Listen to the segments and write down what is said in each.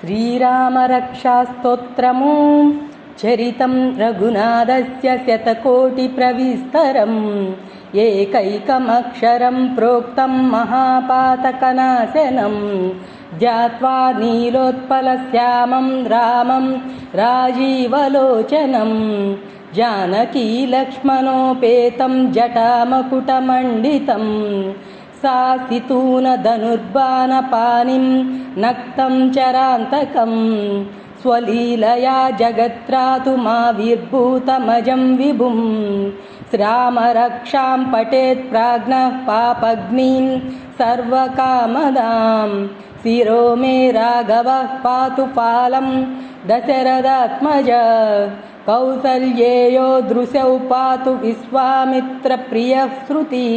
శ్రీరామరక్షాస్తోత్రము చరితం రఘునాథస్య శతకోటిప్రవిస్తరం ఏకైకమక్షరం ప్రోక్తం మహాపాతకనాశనం ధ్యాత్వా నీలోత్పలశ్యామం రామం రాజీవలోచనం జానకీ లక్ష్మణోపేతం सासितूनधनुर्बाणपानिं नक्तं चरान्तकं स्वलीलया जगत्रातु माविर्भूतमजं विभुं श्रामरक्षां पठेत् प्राज्ञः पापग्निं सर्वकामदां शिरो मे राघवः पातु पालं दशरथात्मज कौसल्येयो दृशौ पातु विश्वामित्रप्रियः श्रुति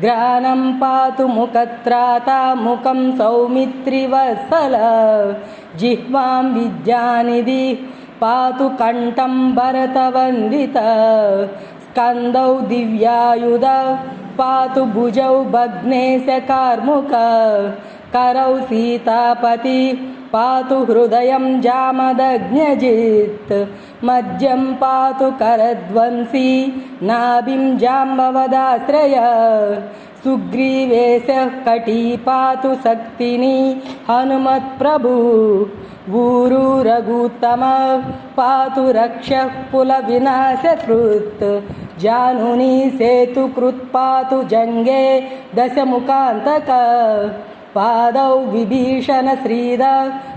ग्रानं पातु मुखत्राता मुखं सौमित्रिवत्सल जिह्वां विद्यानिधि पातु कण्ठं भरतवन्दित स्कन्दौ दिव्यायुध पातु भुजौ भग्नेशकार्मुक करौ सीतापति पातु हृदयं जामदग्न्यजित् मध्यं पातु करध्वंसी नाभिं जाम्बवदाश्रय सुग्रीवेशः कटी पातु शक्तिनी हनुमत्प्रभु ऊरु रघुत्तम पातु रक्षः कुलविनाशकृत् जानुनी सेतुकृत् पातु जङ्गे दशमुखान्तक पादौ विभीषणश्रीद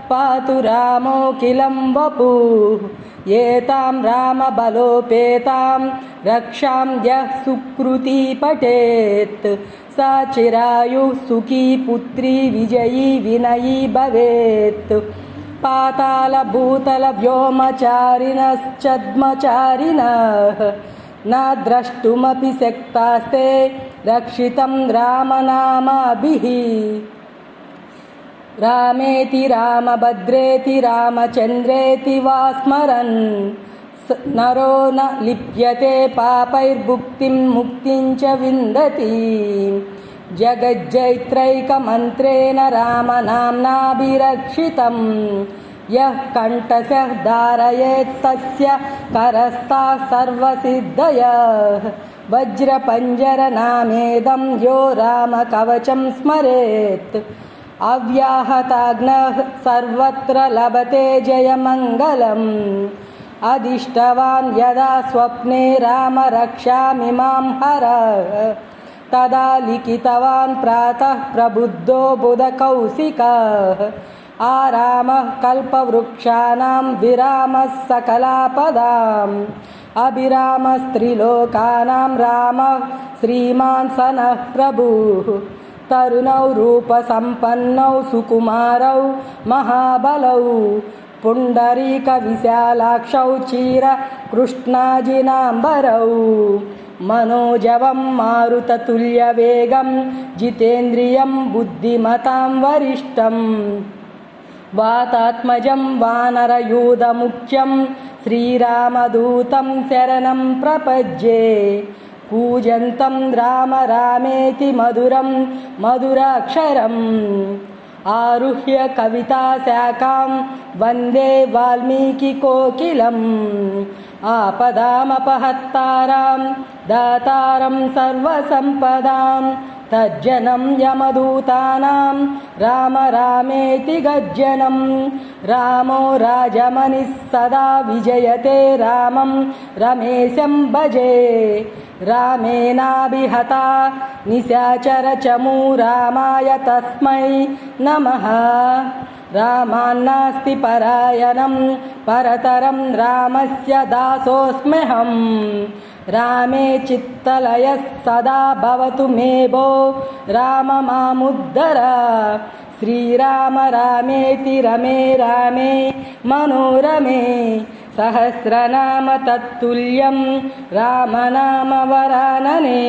पातु रामोऽखिलं वपुः एतां रामबलोपेतां रक्षां यः सुकृती पठेत् सा चिरायुः सुखी पुत्री विजयी विनयी भवेत् पातालभूतलव्योमचारिणश्चद्मचारिणः न द्रष्टुमपि शक्तास्ते रक्षितं रामनामाभिः रामेति रामभद्रेति रामचन्द्रेति वा स्मरन् नरो न लिप्यते पापैर्भुक्तिं मुक्तिं च विन्दति जगज्जैत्रैकमन्त्रेण रामनाम्नाभिरक्षितं यः कण्ठशः धारयेत्तस्य करस्ताः सर्वसिद्धयः वज्रपञ्जरनामेदं यो रामकवचं स्मरेत् अव्याहताग्नः सर्वत्र लभते जयमङ्गलम् अदिष्टवान् यदा स्वप्ने राम रक्षामिमां हर तदा लिखितवान् प्रातः प्रबुद्धो बुधकौशिकः आरामः कल्पवृक्षाणां विरामः सकलापदाम् अभिरामस्त्रिलोकानां रामः श्रीमान् सनः प्रभुः तरुणौ रूपसम्पन्नौ सुकुमारौ महाबलौ पुण्डरीकविशालाक्षौ चीरकृष्णाजिनाम्बरौ मनोजवं मारुततुल्यवेगं जितेन्द्रियं बुद्धिमतां वरिष्ठम् वातात्मजं वानरयूधमुख्यं श्रीरामदूतं शरणं प्रपद्ये कूजन्तं राम रामेति मधुरं मधुराक्षरम् आरुह्य कविताशाखां वन्दे वाल्मीकिकोकिलम् आपदामपहत्तारां दातारं सर्वसम्पदां तज्जनं यमदूतानां राम रामेति गज्जनं रामो राजमनिः सदा विजयते रामं रमेशं भजे रामेणाभिहता निशाचरचमू रामाय तस्मै नमः रामान्नास्ति परायणं परतरं रामस्य दासोऽस्म्यहम् రామే చిత్తలయ సదా భవతు మేభో రామ మాముద్దర. శ్రీరామ రామేతి రమే రామే మనోరమే. సహస్రనామ తత్తుల్యం రామనామ వరాననే.